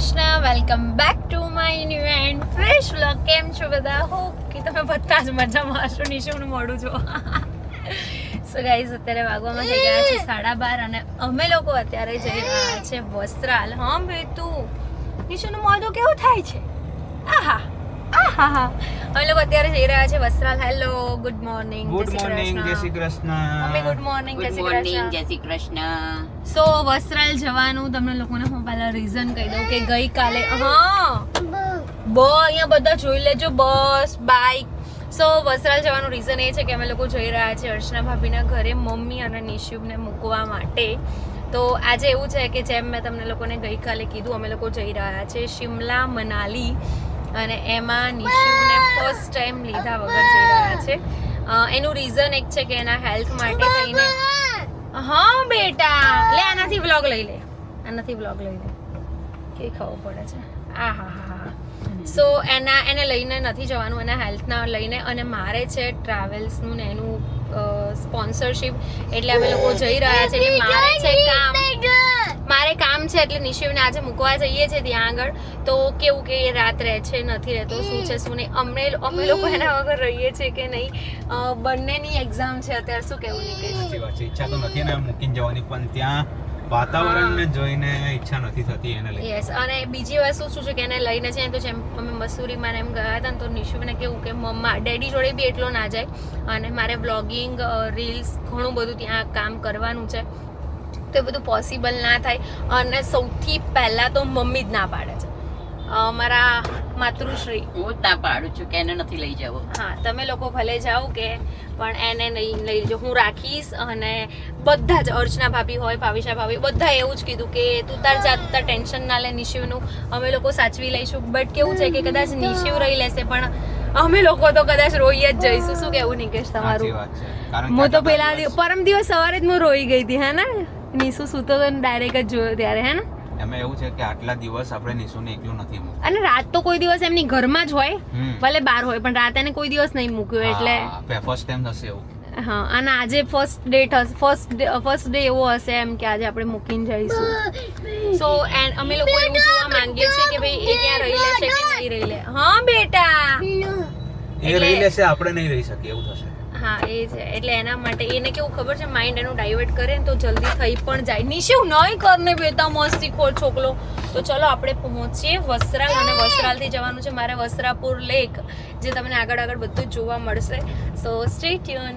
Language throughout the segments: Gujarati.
Krishna welcome back to my new and fresh vlog કેમ છો બધા? હોપ કે તમે બધા જ મજામાં હશો. નિશુનું મોડું છો સો ગાઈઝ અત્યારે વાગવામાં થઈ ગયા છે સાડા બાર અને અમે લોકો અત્યારે જઈ રહ્યા છે વસ્ત્રાલ. હમ બે તું નિશુનું મોઢું કેવું થાય છે? આહા. અમે લોકો અત્યારે જઈ રહ્યા છે Vastral. Hello good morning good morning જય Shri mummy good Krishna morning જય ગુડ શ્રી મોર્નિંગ કૃષ્ણ જય શ્રી કૃષ્ણ. સો વસ્ત્રાલ જવાનું તમને લોકોને હું પહેલા રીઝન કહી દઉં કે ગઈકાલે હા. બ અહીંયા બધા જોઈ લેજો બસ બાઇક સો વસ્ત્રાલ જવાનું રીઝન એ છે કે અમે લોકો જઈ રહ્યા છીએ અર્ચના ભાભીના ઘરે મમ્મી અને નિશુબને મૂકવા માટે. તો આજે એવું છે કે જેમ મેં તમને લોકોને ગઈકાલે કીધું અમે લોકો જઈ રહ્યા છે શિમલા મનાલી. અને એમાં નિશુને ફર્સ્ટ ટાઈમ લીધા વગર જઈ રહ્યા છે. એનું રીઝન એક છે કે એના હેલ્થ માટે થઈને હા બેટા. લે આનાથી વ્લોગ લઈ લે. આનાથી વ્લોગ લઈ લે. કે ખબર પડે છે. આ હા હા હા. સો એના એને લઈને નથી જવાનું એના હેલ્થના લઈને અને મારે છે ટ્રાવેલ્સનું ને એનું સ્પોન્સરશિપ એટલે અમે લોકો જઈ રહ્યા છે. એટલે મારે છે કામ મારે કામ છે એટલે નિશિવને આજે મૂકવા જઈએ છીએ ત્યાં આગળ. તો કેવું કે એ રાત રહે છે નથી રહેતો શું છે શું નહીં. અમને અમે લોકો એના વગર રહીએ છીએ કે નહીં. બંનેની એક્ઝામ છે અત્યારે શું કેવું નીકળે? ઈચ્છા તો નથી ને મૂકીને જવાની પણ ત્યાં વાતાવરણને જોઈને ઈચ્છા નથી થતી એને લઈને. યસ અને બીજી વસ્તુ શું છે કે એને લઈને છે તો જેમ અમે મસૂરીમાં એમ ગયા હતા તો નિશુને કેવું કે મમ્મા ડેડી જોડે બી એટલો ના જાય. અને મારે વ્લોગિંગ રીલ્સ ઘણું બધું ત્યાં કામ કરવાનું છે. તો એ બધું પોસિબલ ના થાય. અને સૌથી પહેલાં તો મમ્મી જ ના પાડે છે. મારા માતૃશ્રી. હું જ ના પાડું છું કે એને નથી લઈ જવો. હા તમે લોકો ભલે જાઓ કે પણ એને નહીં લઈ જો. હું રાખીશ અને બધા જ અર્ચના ભાભી હોય ભાવિશા ભાભી બધા એવું જ કીધું કે તું તાર જાત તાર ટેન્શન ના લે નિશિવનું. અમે લોકો સાચવી લઈશું. બટ કેવું છે કે કદાચ નિશિવ રહી લેશે પણ અમે લોકો તો કદાચ રોઈ જ જઈશું. શું કેવું નિકેશ તમારું? હું તો પેલા પરમ દિવસ સવારે જ હું રોઈ ગઈ હતી હે ને? નિશુ સૂતો તો ડાયરેક્ટ જ જોયો ત્યારે હે ને? એમાં એવું છે કે આટલા દિવસ આપણે નિશુને એકલું નથી મૂક્યું અને રાત તો કોઈ દિવસ એમની ઘરમાં જ હોય ભલે બહાર હોય પણ રાત એને કોઈ દિવસ નહીં મૂક્યું એટલે ફર્સ્ટ ટાઈમ થશે એવું. હા અને આજે ફર્સ્ટ ડેટ હશે ફર્સ્ટ ફર્સ્ટ ડે એવો હશે એમ કે આજે આપણે મૂકીને જઈશું. સો એન્ડ અમે લોકો એવું જોવા માંગીએ છીએ કે ભાઈ એ ક્યાં રહી લેશે કે નહીં રહી લે? હા બેટા. એ રહી લેશે આપણે નહીં રહી શકીએ એવું થશે. હા એ છે. એટલે એના માટે એને કેવું ખબર છે માઇન્ડ એનું ડાયવર્ટ કરે ને તો જલ્દી થઈ પણ જાય. નિશિવ નહીં કરને બેતા મસ્તી ખોર છોકલો. તો ચલો આપણે પહોંચીએ વસ્ત્રાલ અને વસ્ત્રાલથી જવાનું છે મારે વસ્ત્રાપુર લેક જે તમને આગળ આગળ બધું જ જોવા મળશે. સો સ્ટે ટ્યુન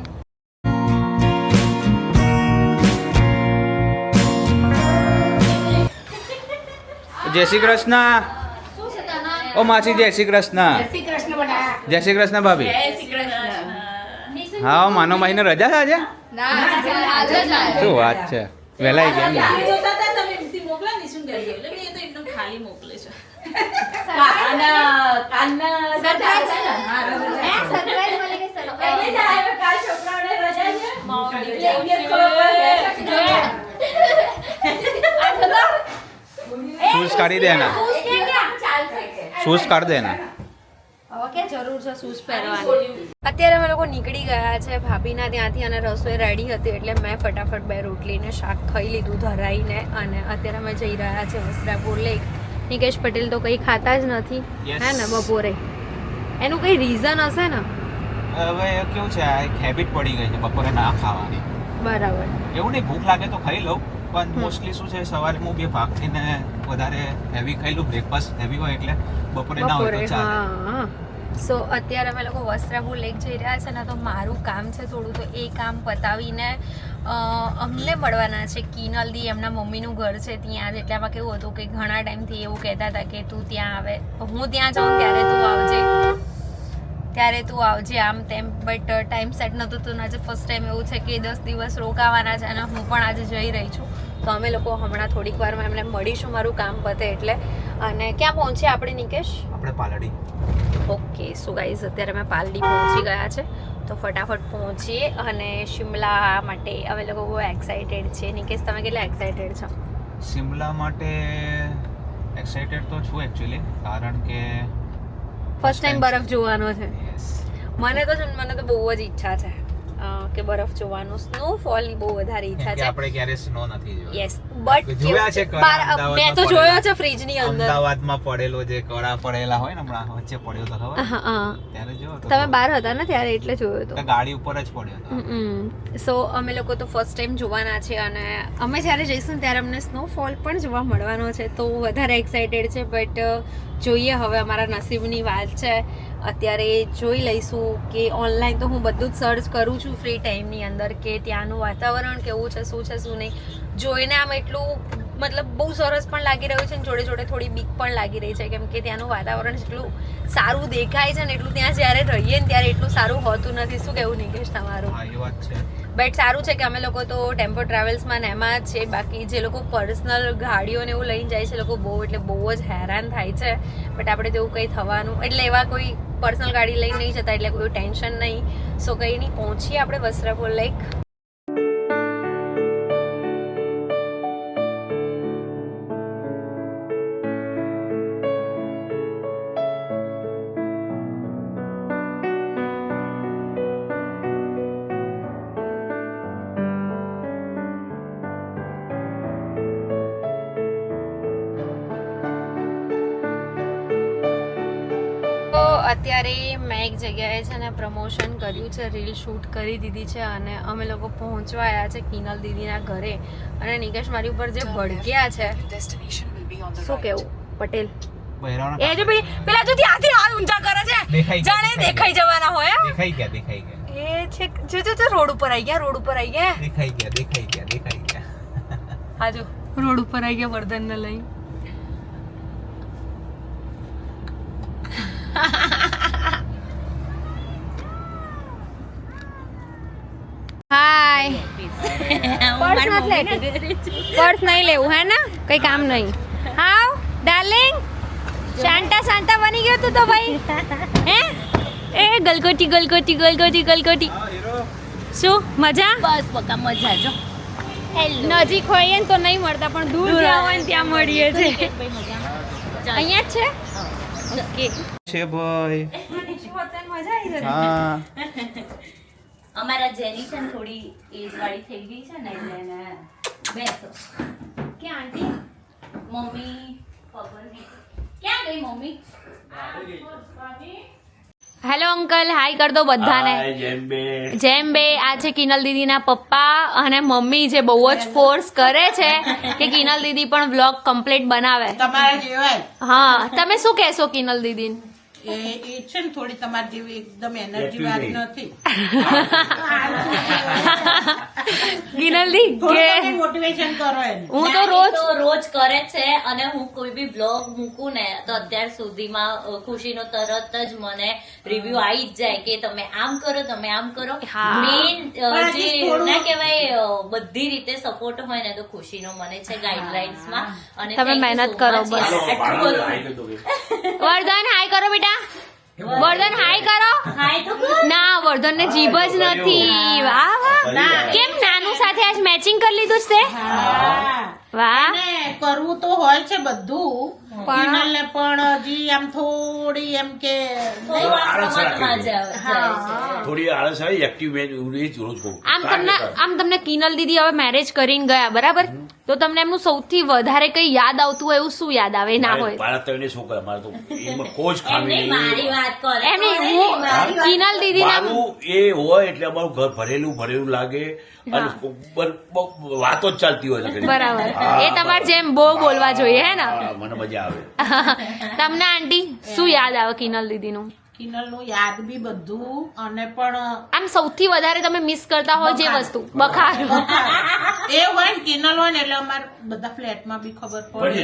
જય શ્રી કૃષ્ણ. ઓ માસી જય શ્રી કૃષ્ણ. જય શ્રી કૃષ્ણ ભાભી. હા માનો મહિને રજા છે આજે? શું વાત છે? વહેલા ગયા ને? શૂઝ કાઢી દેના. શૂઝ કાઢ દે એના હવે શૂઝ પહેરવાની? અત્યારે અમે લોકો નીકળી ગયા છે ભાભીના ત્યાંથી અને રસોઈ રેડી હતી એટલે મેં ફટાફટ બે રોટલી ને શાક ખાઈ લીધું ધરાઈને અને અત્યારે અમે જઈ રહ્યા છે વસ્ત્રાપુર લેક નિકેશ પટેલ તો કંઈ ખાતા જ નથી હે ને બપોરે. એનું કંઈ રીઝન હશે ને? હવે કેવું છે આ એક હેબિટ પડી ગઈ છે બપોરે ના ખાવાની. બરાબર. એવું નહીં ભૂખ લાગે તો ખાઈ લઉં પણ મોસ્ટલી શું છે સવારે હું બે ભાગીને વધારે હેવી ખાઈ લઉં બ્રેકફાસ્ટ હેવી હોય એટલે બપોરે ના હોય તો ચાલે. હા. સો અત્યારે અમે લોકો વસ્ત્રાપુર લેક જઈ રહ્યા છે ને તો મારું કામ છે થોડું, તો એ કામ પતાવીને અમને મળવાના છે. કિનલદી, એમના મમ્મીનું ઘર છે ત્યાં. જ એટલે આમાં કેવું હતું કે ઘણા ટાઈમથી એવું કહેતા હતા કે તું ત્યાં આવે. હું ત્યાં જાઉં ત્યારે તું આવજે. ત્યારે તું આવજે આમ તેમ. બટ ટાઈમ સેટ નહોતો, તો આજે ફર્સ્ટ ટાઈમ એવું છે કે દસ દિવસ રોકાવાના છે અને હું પણ આજે જઈ રહી છું. તો અમે લોકો હમણાં થોડીક વારમાં એમને મળીશું, મારું કામ પતે એટલે. અને ક્યાં પહોંચ્યા આપણે, નિકેશ? આપણે પાલડી. ઓકે સો ગાઈઝ અત્યારે અમે પાલડી પહોંચી ગયા છે. તો ફટાફટ પહોંચીએ અને શિમલા માટે અમે લોકો બહુ એક્સાઇટેડ છે. નિકેશ તમે કેટલા એક્સાઇટેડ છો? શિમલા માટે એક્સાઇટેડ તો છું એકચ્યુઅલી કારણ કે ફર્સ્ટ ટાઈમ બરફ જોવાનો છે. મને તો મને તો બહુ જ ઈચ્છા છે. કે બરફ જોવાનું સ્નોફોલની બહુ વધારે ઈચ્છા છે. આપણે ક્યારે સ્નો નથી જોયો. યસ બટ જોયા છે મેં તો જોયો છે ફ્રીજની અંદર. અમદાવાદમાં પડેલો જે કડા પડેલા હોય ને હમણાં વચ્ચે પડ્યો તો ખબર? હા હા. ત્યારે જોયો તમે બહાર હતા ને ત્યારે એટલે જોયો તો. ગાડી ઉપર જ પડ્યો હતો સો અમે લોકો તો ફર્સ્ટ ટાઈમ જોવાના છે અને અમે જ્યારે જઈશું ત્યારે અમને સ્નોફોલ પણ જોવા મળવાનો છે તો વધારે એક્સાઇટેડ છે બટ જોઈએ, હવે અમારા નસીબની વાત છે. અત્યારે જોઈ લઈશું કે ઓનલાઈન તો હું બધું જ સર્ચ કરું છું ફ્રી ટાઈમની અંદર કે ત્યાંનું વાતાવરણ કેવું છે, શું છે, શું નહીં. જોઈને આમ એટલું, મતલબ બહુ સરસ પણ લાગી રહ્યું છે અને જોડે જોડે થોડી બીક પણ લાગી રહી છે, કેમ કે ત્યાંનું વાતાવરણ જેટલું સારું દેખાય છે ને એટલું ત્યાં જ્યારે રહીએ ને ત્યારે એટલું સારું હોતું નથી. શું કેવું નિકેશ તમારું? વાત છે. બટ સારું છે કે અમે લોકો તો ટેમ્પો ટ્રાવેલ્સમાં એમાં જ છે. બાકી જે લોકો પર્સનલ ગાડીઓને એવું લઈને જાય છે લોકો બહુ એટલે બહુ જ હેરાન થાય છે. બટ આપણે તો એવું કંઈ થવાનું, એટલે એવા કોઈ પર્સનલ ગાડી લઈને નહીં જતા, એટલે કોઈ ટેન્શન નહીં. સો કંઈ નહીં, પહોંચીએ આપણે વસ્ત્રાપુર લેક અત્યારે મેં એક જગ્યાએ છે ને પ્રમોશન કર્યું છે રીલ શૂટ કરી દીધી છે અને અમે લોકો પહોંચવા આવ્યા છે કિનલ દીદીના ઘરે. અને નિકેશ મારી ઉપર જે ભડક્યા છે. શું કેવું? પટેલ. એ જો ભાઈ પેલા જો ત્યાંથી હાથ ઊંચા કરે છે જાણે દેખાઈ જવાના હોય હે? દેખાઈ ગયા દેખાઈ ગયા. એ છે જો જો જો રોડ ઉપર આવી ગયા રોડ ઉપર આવી ગયા. દેખાઈ ગયા દેખાઈ ગયા દેખાઈ ગયા. હાજો રોડ ઉપર આવી ગયા વર્ધનને લઈ હાય પર્સ નથી લેતી પર્સ નહીં લેવું હે ને? કઈ કામ નહીં. હાવ ડાર્લિંગ શાંતા શાંતા બની ગયો તું તો ભાઈ. હે? એ ગલગોટી ગલગોટી ગલગોટી ગલગોટી. શું મજા? બસ બકા મજા જો. નજીક હોઈએ ને તો નહીં મળતા પણ દૂર જ્યાં હોય ને ત્યાં મળીએ છે અહીંયા જ છે? ઓકે. છે ભાઈ. મજા આવી જશે હા. અમારા જેની છે ને થોડી એજ વાળી થઈ ગઈ છે ને એટલે એને બેસો. કે આંટી? મમ્મી ખબર ક્યાં ગઈ મમ્મી? હેલો અંકલ હાય કર દો બધાને. જેમ બે. આ છે કિનલ દીદીના પપ્પા અને મમ્મી જે બહુ જ ફોર્સ કરે છે કે કિનલ દીદી પણ વ્લોગ કમ્પ્લીટ બનાવે. હા તમે શું કહેશો કિનલ દીદી એ એ છે ને થોડી તમારી જેવી એકદમ એનર્જી Active નથી. કિનલ દી થોડું કે તમે મોટિવેશન કરો એને. હું તો રોજ રોજ કરે છે અને હું કોઈ બી બ્લોગ મૂકું ને તો અત્યાર સુધીમાં ખુશીનો તરત જ મને રિવ્યુ આવી જ જાય કે તમે આમ કરો તમે આમ કરો. મેઇન જે ના કહેવાય બધી રીતે સપોર્ટ હોય ને તો ખુશીનો મને છે ગાઈડલાઇન્સમાં અને તમે મહેનત કરો બસ. યાર. આટલું બાળકો બધું. હાય કીધું કે. વર્ધન હાય કરો બેટા વર્ધન હાય કરો. હાય ના વર્ધન ને જીભ જ નથી. વાહ વાહ. કેમ નાનું સાથે આજ મેચિંગ કરી લીધું છે? વાહ. કરવું તો હોય છે બધું. પણ- પણ હજી આમ થોડી એમ કે થોડું આળસ આવે- થોડી આળસ આવી એક્ટિવ રોજ કહું આમ તમને આમ તમને કિનલ દીદી હવે મેરેજ કરીને ગયા બરાબર? તો તમને એમનું સૌથી વધારે કઈ યાદ આવતું હોય એવું શું યાદ આવે? ના હોય. મારા ત્રણે છોકરા મારે તો એમાં કોઈ જ ખામી નહીં, મારી વાત કરે એમ હું કિનલ દીદી મારું એ હોય એટલે અમારું ઘર ભરેલું ભરેલું લાગે. અને વાતો જ ચાલતી હોય બરાબર. એ તમારે જેમ બહુ બોલવા જોઈએ હે ને? મને મજા આવે. તમને આંટી શું યાદ આવે કિનલ દીદીનું? કિનલનું યાદ બી બધું અને પણ આમ સૌથી વધારે તમે મિસ કરતા હોય જે વસ્તુ બખાર. એ હોય ને કિનલ હોય ને એટલે અમારે બધા ફ્લેટમાં બી ખબર પડે.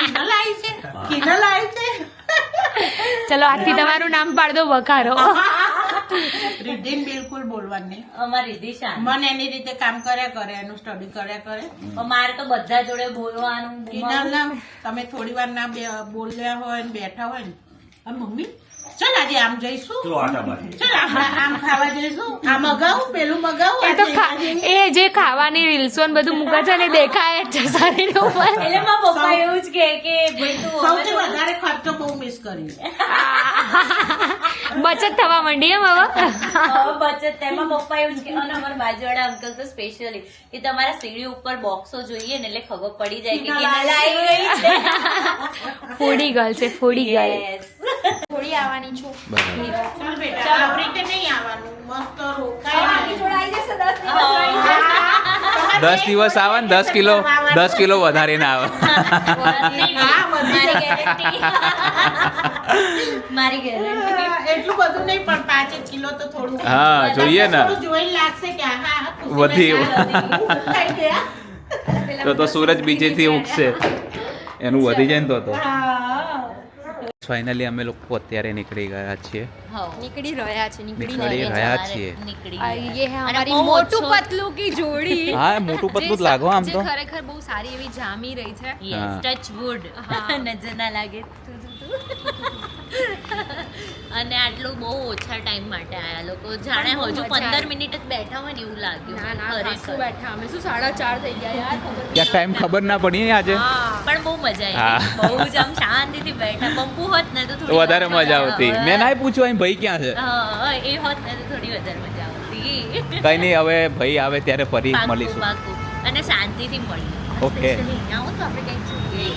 કિનલ આવી છે? કિનલ આવી છે? ચલો આજથી તમારું નામ પાડ દો બખારો. રીધિન બિલકુલ બોલવાની અમારી દિશા. મને એની રીતે કામ કર્યા કરે એનું સ્ટડી કર્યા કરે. મારે તો બધા જોડે બોલવાનું તમે થોડી વાર ના બોલ્યા હોય ને બેઠા હોય ને. મમ્મી ચાલ આજે આમ જઈશું. ચલો આટા મારીએ. ચાલ આમ ખાવા જઈશું. આ મગાવું પેલું મગાવું એ તો જે ખાવાની રીલ્સો ને બધું મૂકે છે ને દેખાય જ છે શરીર ઉપર. એટલે મારા પપ્પા એવું જ કે કે ભાઈ તું સૌથી વધારે ખર્ચો બહુ મિસ કરી બચત થવા માંડી એમ હવે. બચત તેમાં પપ્પા એવું જ કે અને અમારા બાજુવાળા અંકલ તો સ્પેશિયલી કે તમારા સીડી ઉપર બોક્સો જોઈએ ને એટલે ખબર પડી જાય કે કિનાલા ગઈ છે. ફૂડી ગર્લ છે ફૂડી ગર્લ. થોડી આવવાની છું? ચાલ બેટા. આવી રીતે નહીં આવવાનું. મસ્ત રોકાય દસ દિવસ આવે ને દસ કિલો દસ કિલો વધારે ના આવે હા, વધી મારી ગેરંટી. મારી ગેરંટી. એટલું બધું નહીં પણ પાંચ કિલો તો થોડું. હા જોઈએ ને. થોડું લાગશે કે હા હા વધી તો તો સૂરજ બીજેથી ઉગશે. એનું વધી જાય ને તો તો. ફાઇનલી અમે લોકો અત્યારે નીકળી ગયા છીએ. નીકળી રહ્યા છે નીકળી રહ્યા છીએ. એ હમારી મોટું પતલું કી જોડી. હા મોટું પતલું જ લાગો આમ તો. ખરેખર બહુ સારી એવી જામી રહી છે. ટચ વુડ નજર ના લાગે. અને આટલું બહુ ઓછા ટાઈમ માટે આયા લોકો. જાણે હજુ પંદર મિનિટ જ બેઠા હોય ને એવું લાગ્યું. હા અરે શું બેઠા. અમે શું સાડા ચાર થઈ ગયા યાર ક્યાંક ટાઈમ ખબર ના પડી ને આજે. પણ બહુ મજા આવી. બહુ જ આમ શાંતિથી બેઠા. બંપુ હોત ને તો વધારે મજા આવતી. મેં ના પૂછ્યું એમ ભાઈ ક્યાં છે? એ હોત ને થોડી વધારે મજા આવતી. કઈ નહીં હવે ભાઈ આવે ત્યારે ફરી મળીશું. અને શાંતિથી મળીએ. ઓકે અહીંયા આવો તો આપણે કંઈક જોઈએ,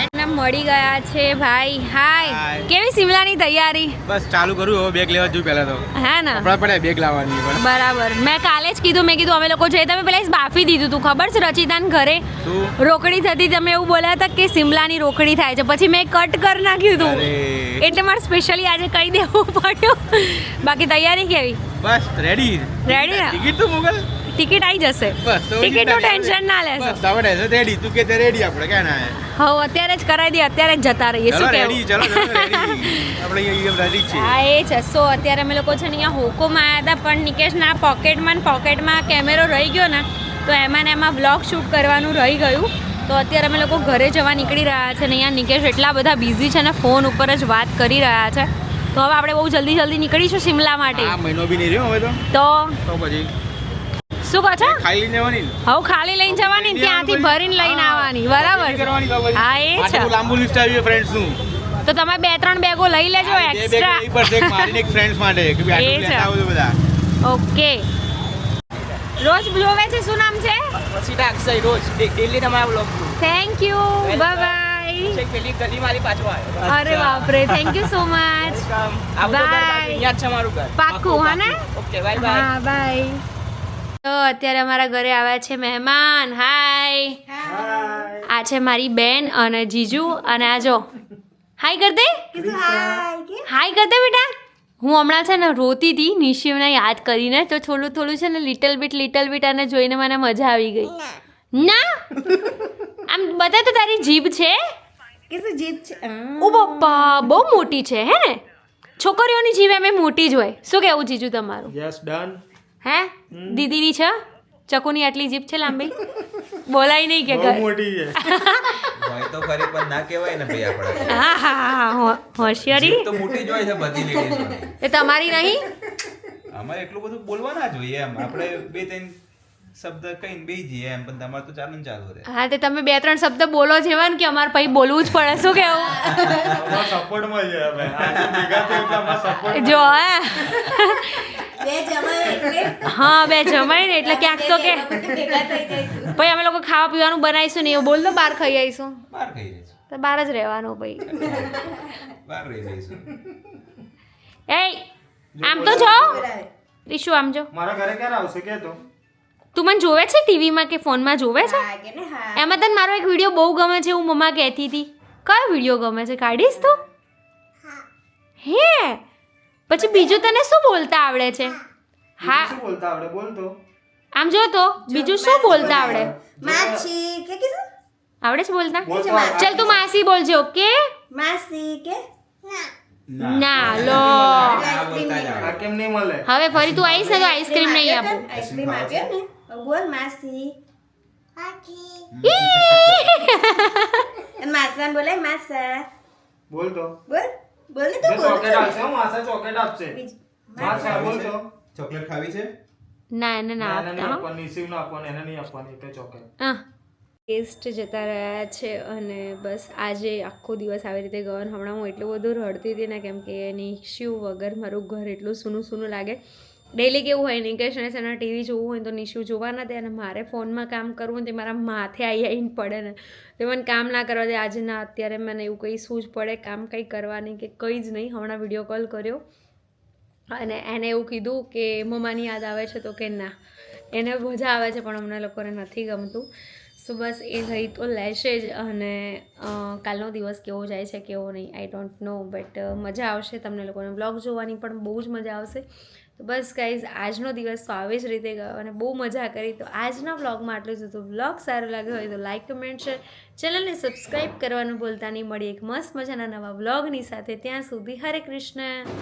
મળી ગયા છે ભાઈ. હાય કેવી શિમલાની તૈયારી? બસ ચાલુ કરું હવે બેગ લેવા જોયું પહેલા તો. હા ને? આપણે પણ બેગ લાવવાની બરાબર. મેં કાલે જ કીધું મેં કીધું અમે લોકો જઈએ તમે પેલા બાફી દીધું તું ખબર છે રચિતાન ઘરે? રોકડી થતી તમે એવું બોલ્યા હતા કે શિમલાની રોકડી થાય છે. પછી મેં કટ કરી નાખ્યું હતું એટલે મારે સ્પેશિયલી આજે કહી દેવું પડ્યું. બાકી તૈયારી કેવી? બસ રેડી રેડી ને? ટિકિટ તો મોકલ. ટિકિટ આવી જશે. ટિકિટનું ટિકિટનું ટેન્શન ના લેશો. હવે રેડી તું કે તે રેડી આપણે કે ના હવે અત્યારે જ કરાવી દઈએ અત્યારે જ જતા રહીએ. શું રેડી કેવું? ચલો આપણે અહીંયા રેડી છે હા એ છે સો અત્યારે અમે લોકો છે ને અહીંયા હોકોમાં આવ્યા હતા પણ નિકેશના પોકેટમાં પોકેટમાં કેમેરો રહી ગયો ને તો એમાં ને એમાં બ્લોગ શૂટ કરવાનું રહી ગયું. તો અત્યારે અમે લોકો ઘરે જવા નીકળી રહ્યા છે ને અહીંયા નિકેશ એટલા બધા બિઝી છે ને ફોન ઉપર જ વાત કરી રહ્યા છે. તો હવે આપણે બહુ જલ્દી જલ્દી નીકળીશું શિમલા માટે. આ મહિનો બી નહીં રહ્યો હવે તો? તો તો પછી? શું કહો છો? ખાલી લઈને જવાની હવે ખાલી લઈને જવાની ત્યાંથી ભરીને લઈને આવવાની. બરાબર. હા, એ છે. લાંબુ લિસ્ટ આવી ફ્રેન્ડ્સનું. તો તમે બે ત્રણ બેગો લઈ લેજો બે બેગ એક્સ્ટ્રા લઈ પડશે એક ફ્રેન્ડ્સ માટે કે એ બધા. ઓકે. રોજ બ્લોવે છે શું નામ છે? સીધા અક્ષય રોજ. ડેલી તમારા blog thank you bye bye પેલી ગલી મારી પાછો આવ્યો. અરે બાપરે thank you so much bye છે મારું ઘર. પાક્કું હા ને? ઓકે બાય બાય હા બાય તો અત્યારે અમારા ઘરે આવ્યા છે મહેમાન. હાય આ છે મારી બેન અને જીજુ અને આ જો. હાય કર દે હાય કર દે બેટા? હું હમણાં છે ને રોતી હતી નિશિવને યાદ કરીને તો થોડું થોડું છે ને લિટલ બીટ લિટલ બીટ અને જોઈને મને મજા આવી ગઈ. ના. આમ બધા તો તારી જીભ છે? ઓ બાપા બહુ મોટી છે હે ને? છોકરીઓની જીભ એમ મોટી જ હોય. શું કેવું જીજુ તમારું? યસ ડન હે? દીદીની છે? ચકુની આટલી જીભ છે લાંબી? બોલાય નહીં કે મોટી છે. હોય તો ખરી પણ ના કહેવાય ને ભાઈ આપણે હા હા હા હો- હોશિયારી. તો મોટી જ હોય છે બધી એ તમારી નહીં? અમારે એટલું બધું બોલવા ના જોઈએ એમ. આપણે બે ત્રણ શબ્દ કહીને બેસી જઈએ એમ પણ તમારે તો ચાલુ ચાલુ રહે. હા તે તમે બે ત્રણ શબ્દ બોલો જેવા ને કે અમારે પછી બોલવું જ પડે. શું કેવું? સપોર્ટમાં છે અમે. જો હે. હા બે જમાય ને એટલે ક્યાંક તો કે. પછી અમે લોકો ખાવા પીવાનું બનાવીશું ને એવું બોલ દો બહાર ખાઈ આવીશું. તો બહાર જ રહેવાનું ભાઈ. એ આમ તો જો. રીશુ આમ જો. મારા ઘરે ક્યારે આવશે કે તો? તું મને જોવે છે ટીવીમાં કે ફોનમાં? જોવે છે? એમાં તને મારો એક વીડિયો બહુ ગમે છે હું મમ્મા કહેતી હતી. કયો વીડિયો ગમે છે? કાઢીશ તું? હે? પછી બીજું તને શું બોલતા આવડે છે? હા. શું બોલતા આવડે? બોલ તો. આમ જો તો બીજું શું બોલતા આવડે? માછી કે કીધું? આવડે છે બોલતા? બોલ ચલ તું માસી બોલજે ઓકે? માસી કે? ના. લો. હવે ફરી તું આવીશ ને તો આઈસ્ક્રીમ નહીં આપું. આઈસ્ક્રીમ આપ્યો ને? બોલ માસી. માસા બોલાય માસા. બોલ તો. બોલ. બોલ તો બોલ. ચોકલેટ આપશે હું માસા ચોકલેટ આપશે. માસા બોલ તો. ચોકલેટ. ખાવી છે? ના એને ના ના, આપતા હા. પણ નિસીવ ના આપવાની એને નહીં આપવાની કે ચોકલેટ. હા. ગેસ્ટ જતા રહ્યા છે અને બસ આજે આખો દિવસ આવી રીતે ગયો હમણાં હું એટલું બધું રડતી હતી ને કેમ કે એની શિવ વગર મારું ઘર એટલું સૂનું સૂનું લાગે ડેલી કેવું હોય નિકેશ અને સેના ટીવી જોવું હોય તો નિશુ જોવા ના દે અને મારે ફોનમાં કામ કરવું હોય તે મારા માથે આવી આવીને પડે ને. તે મને કામ ના કરવા દે. આજે ના, અત્યારે મને એવું કંઈ શું જ પડે, કામ કંઈ કરવાની કે કંઈ જ નહીં. હમણાં વીડિયો કોલ કર્યો અને એને એવું કીધું કે મમ્માની યાદ આવે છે તો કે ના. એને મજા આવે છે, પણ અમને લોકોને નથી ગમતું. સો બસ એ થઈ તો લેશે જ અને કાલનો દિવસ કેવો જાય છે, કેવો નહીં આઈ ડોન્ટ નો બટ મજા આવશે. તમને લોકોને બ્લોગ જોવાની પણ બહુ જ મજા આવશે. તો બસ ગાઈઝ આજનો દિવસ તો આવી જ રીતે ગયો અને બહુ મજા કરી. તો આજના બ્લોગમાં આટલું જ હતું. બ્લોગ સારો લાગ્યો હોય તો લાઈક કમેન્ટ શેર ચેનલને સબસ્ક્રાઈબ કરવાનું ભૂલતા નહીં. મળી એક મસ્ત મજાના નવા બ્લોગની સાથે. ત્યાં સુધી હરે કૃષ્ણ.